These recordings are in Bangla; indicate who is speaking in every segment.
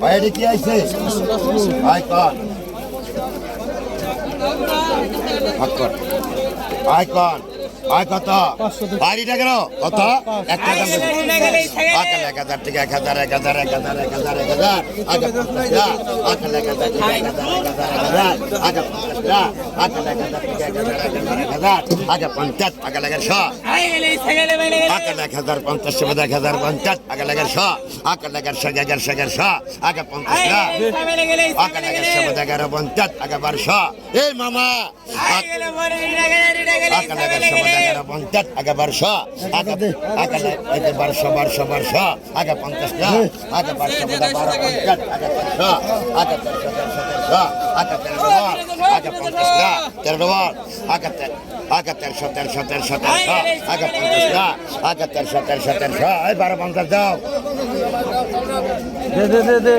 Speaker 1: বাইরে কি আইছে? আয় কর। আয় কর। আয় কত বাড়িটা কেন কত এক হাজার আকাল এক হাজার থেকে এক হাজার এক হাজার এক হাজার এক হাজার এক হাজার আকাল এক হাজার থেকে এক হাজার পঞ্চাশ আগে লাগে শ আগে এক হাজার পঞ্চাশ সবাই এক হাজার পঞ্চাশ আগে লাগে শ আগে লাগে এগার শ এগার শ আগে মামা আগে লাগে সবাই এগারো পঞ্চাশ আগে বারোশো আগে এতে বারোশো বারোশো বারোশো আগে পঞ্চাশ আগে বারোশো বারো পঞ্চাশ আগে তেরোশো আগে তেরোশো তেরোশো তেরোশো আগে তেরো আগে পঞ্চাশ তেরো আগে আগে তেরোশো তেরোশো তেরোশো তেরোশো আগে পঞ্চাশ আগে তেরোশো তেরোশো তেরোশো এই বারো পঞ্চাশ দাও।
Speaker 2: দে দে দে দে।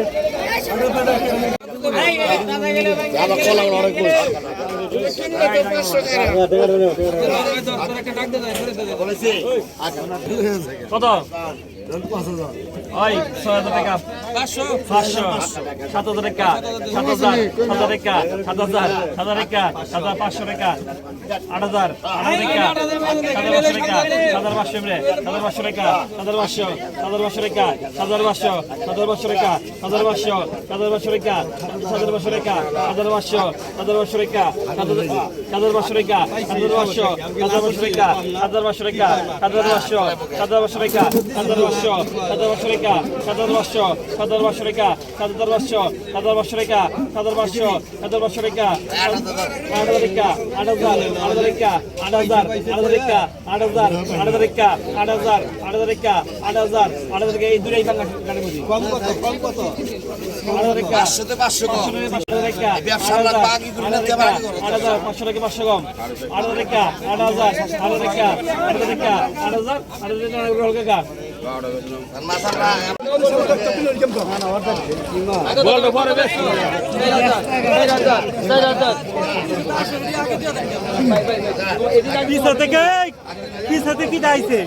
Speaker 1: আবার কলা অনেক
Speaker 2: কত ছয় হাজার টাকা পাঁচশো সাত হাজার টাকা সাত হাজার সাত হাজার টাকা সাত হাজার হাজার টাকা হাজার পাঁচশো টাকা আট হাজার আট হাজার টাকা সাত হাজার পাঁচশো টাকা সাত হাজার পাঁচশো টাকা হাজার পাঁচশো সাত হাজার হাজার পাঁচশো সাত হাজার পাঁচশো সাত হাজার পাঁচশো হাজার পাঁচশো হাজার পাঁচশো সাত হাজার পাঁচশো সাত হাজার পাঁচশো হাজার পাঁচশো সাত হাজার পাঁচশো সাত হাজার পাঁচশো হাজার পাঁচশো সাত হাজার পাঁচশো হাজার পাঁচশো সাত হাজার পাঁচশো হাজার পাঁচশো সাত হাজার পাঁচশো টাকা সাত হাজার পাঁচশো হাজার পাঁচশো টাকা আট হাজার টাকা আট হাজার আট হাজার টাকা আট হাজার আট হাজার টাকা আট হাজার আট হাজার টাকা আট হাজার আট হাজার টাকা আট হাজার আট হাজার টাকা এই দুটাই বাংলা গানের মধ্যে কম কত কম কত হাজার
Speaker 1: পাঁচশোতে পাঁচশো
Speaker 2: পাঁচশো টাকা
Speaker 1: ব্যবসা
Speaker 2: আট হাজার
Speaker 1: করে
Speaker 2: আট হাজার পাঁচশো টাকা পাঁচশো কম। আট হাজার টাকা আট হাজার আট হাজার টাকা আট হাজার টাকা আট হাজার আট হাজার টাকা রোল কাকা বলটা পরে বেশ। পিছা থেকে পিছাতে কি দাইছে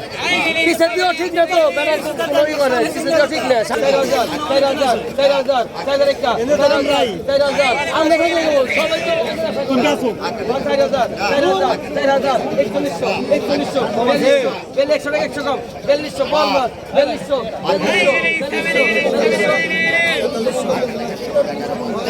Speaker 3: পিছাতেও ঠিক না তো। বেড়া কই করে। পিছাতেও ঠিক না 4000 4000 4000 4000 একটা 4000 4000 আমরা কই দেব সবাই তো
Speaker 2: কোন
Speaker 3: কাছে 4000 4000 4000 4100 4100 4100 100 কম 4100 বল 4100 4100 4100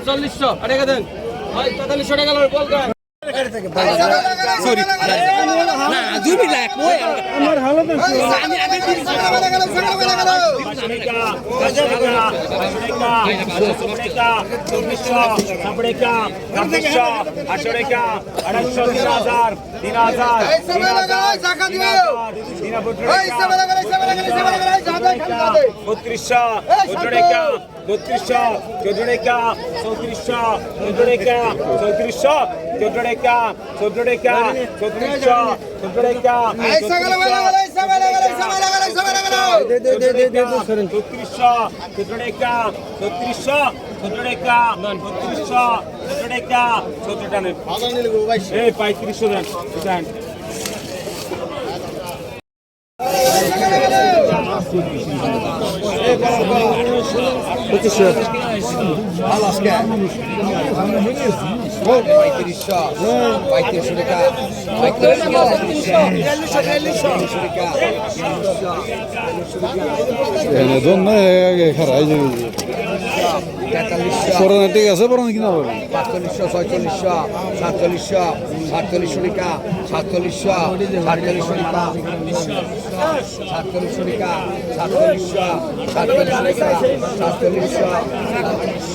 Speaker 3: চল্লিশশো টাকা দেন ভাই পঁয়তাল্লিশশো টাকা লাগবে বল সরি না দুই মিনিট লাগ ওই আমার হালত আমি আমি বত্রিশশো চোদ্দ টাকা চৌত্রিশশো চোদ্দ টাকা চৌত্রিশশো
Speaker 4: চোদ্দ টাকা চোদ্দ টাকা চৌত্রিশশো চোদ্দ টাকা ছত্রিশশো চোদ্দ টাকা ছত্রিশশো চোদ্দ টাকা ছত্রিশশো চোদ্দ টাকা চোদ্দ টাকা পঁয়ত্রিশশো দেন
Speaker 5: করোনা ঠিক আছে পরে কিনা পাবেন
Speaker 6: সাতচল্লিশশো ছয়চল্লিশশো সাতচল্লিশশো সাতচল্লিশশো টাকা সাতচল্লিশ শরিকা সাতচল্লিশ সাতচল্লিশ সাতচল্লিশ
Speaker 1: সাতচল্লিশ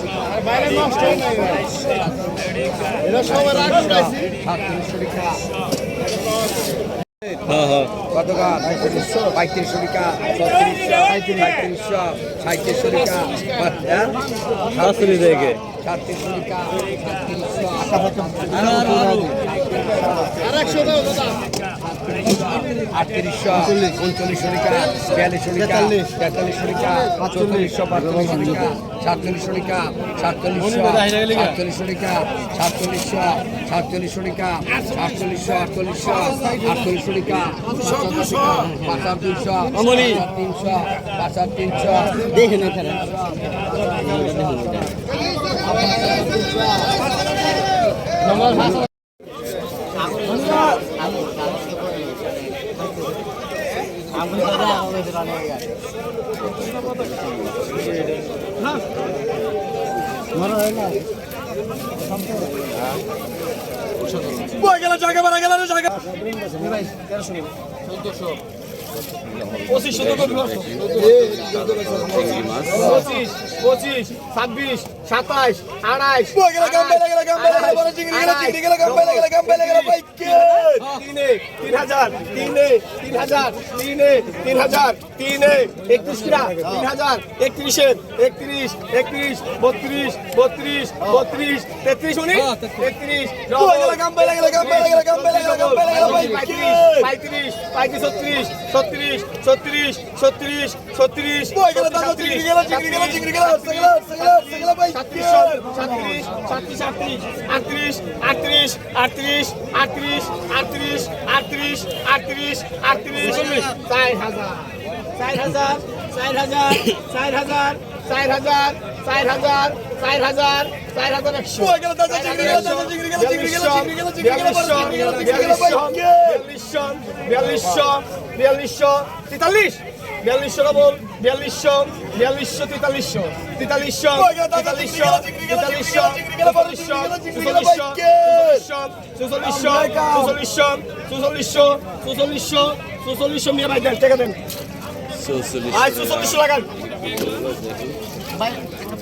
Speaker 1: গতকাল পঁয়ত্রিশশো টাকা পঁয়ত্রিশশো সাঁত্রিশশো টাকা
Speaker 6: সাতচল্লিশ থেকে
Speaker 1: সাতত্রিশশো টাকা সাতত্রিশশো আর একশো আটত্রিশশো উনচল্লিশ শরিকা বিয়াল্লিশ শরিকা তেতাল্লিশ। শরিকা চল্লিশশো পাঁচচল্লিশ শরিকা সাতচল্লিশ শরিকা সাতচল্লিশশো সাতচল্লিশ শরিকা সাতচল্লিশশো সাতচল্লিশ শরিকা সাতচল্লিশশো আটচল্লিশশো আটচল্লিশ শরিকা পাঁচ হাজার তিনশো তিনশো পাঁচ হাজার তিনশো দেখে না খেলা। জায়গা মারা গেল জায়গা। চোদ্দশো।
Speaker 7: পঁচিশ পঁচিশ ছাব্বিশ সাতাশ আড়াইশ তিনে তিন হাজার তিনে তিন হাজার তিনে তিন হাজার তিনে একত্রিশ কিনা তিন হাজার একত্রিশের একত্রিশ একত্রিশ বত্রিশ বত্রিশ বত্রিশ তেত্রিশ উনি তেত্রিশ পঁয়ত্রিশ পঁয়ত্রিশ ছত্রিশ ছত্রিশ ছত্রিশ ছত্রিশ ছত্রিশ আটত্রিশ আটত্রিশ আটত্রিশ আটত্রিশ আটত্রিশ আটত্রিশ আটত্রিশ আটত্রিশ চার হাজার চার হাজার চার হাজার চার হাজার চার হাজার চার হাজার চার হাজার চার হাজার একশো বিয়াল্লিশশো বিয়াল্লিশশো তেতাল্লিশ বিয়াল্লিশশো ডবল বিয়াল্লিশশো বিয়াল্লিশশো তেতাল্লিশশো তেতাল্লিশশো তেতাল্লিশশো তেতাল্লিশশো চুয়াল্লিশশো চুয়াল্লিশশো চুয়াল্লিশশো চুয়াল্লিশশো চুয়াল্লিশশো চুয়াল্লিশশো চুয়াল্লিশশো মিয়া ভাই দেন টাকা দেন আয় চুয়াল্লিশশো লাগান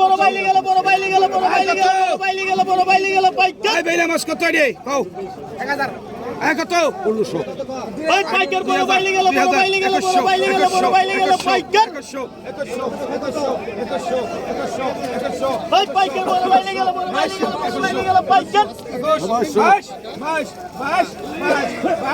Speaker 7: বড় বাইলে গেল বড় বাইলে গেল বড় বাইলে গেল বড় বাইলে গেল বড় বাইলে গেল বাইকে ভাই বাইলে
Speaker 4: মাস কত রে কও 1000 এক কত 1500
Speaker 7: ওই বাইকের বড় বাইলে গেল বড় বাইলে গেল বড় বাইলে গেল বড় বাইলে গেল বাইকের 2100 2100 ওই বাইকের বড় বাইলে গেল বড় বাইলে গেল বড় বাইলে গেল
Speaker 4: বাইকের 2100
Speaker 7: মাস মাস মাস
Speaker 4: মাস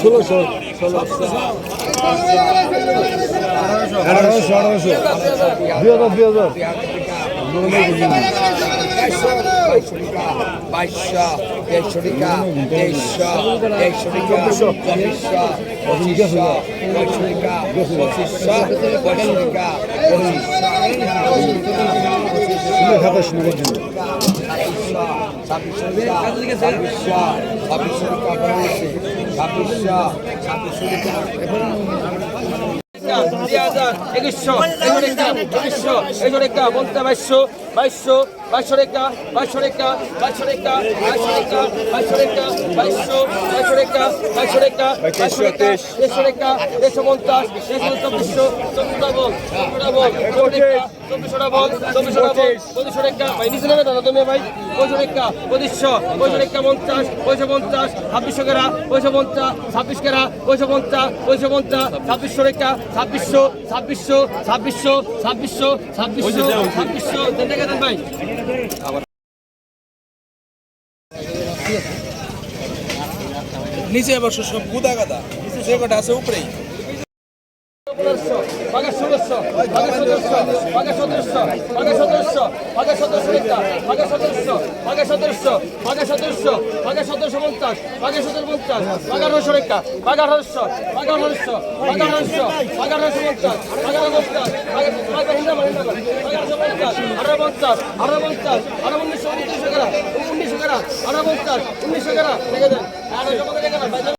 Speaker 4: ষোলোশো
Speaker 6: আঠারোশো আঠারোশো দুই হাজার দুই হাজার
Speaker 1: বাইশশো দেড়শো টাকা দেড়শো দেড়শো টাকা চব্বিশশো পঁচিশশো পঁচিশশো পঁচিশশো পঁচিশশো পঁচিশশো এগুলো
Speaker 6: খাতা শোনার জন্য।
Speaker 7: ছাব্বিশ বলতে বাইশশো বাইশশো পঞ্চাশ চব্বিশশো পঞ্চাশ ছাব্বিশ পঞ্চাশ পঞ্চাশ ছাব্বিশশো রেখা ছাব্বিশশো ছাব্বিশশো ছাব্বিশশো ছাব্বিশশো ছাব্বিশশো ছাব্বিশশো। দেন ভাই।
Speaker 8: নিচে বসো, সব গুদা গাদা। যে কটা আছে, উপরেই।
Speaker 3: পনেরোশো বাঘা ষোলোশো বাঘা সতেরোশো বাঘা সতেরোশো বাঘা সতেরোশো বাঘা সতেরোশো একটা বাঘা সতেরোশো বাঘা সতেরোশো বাঘা সতেরোশো বাঘা সতেরোশো পঞ্চাশ বাঘা সতেরো পঞ্চাশ বাঘা আঠারোশো একটা বাঘা আঠারোশো বাঘা আঠারোশো বাঘা আঠারোশো বাঘা আঠারোশো পঞ্চাশ বাঘা পঞ্চাশ বাঘা আঠারোশো পঞ্চাশ আঠারো পঞ্চাশ আঠারো পঞ্চাশ আঠারো উনিশশো উনিশশো গ্রাম উনিশশো গ্রাম আঠারো পঞ্চাশ উনিশশো গ্রাম দেখে দেন আঠারোশো কত টাকা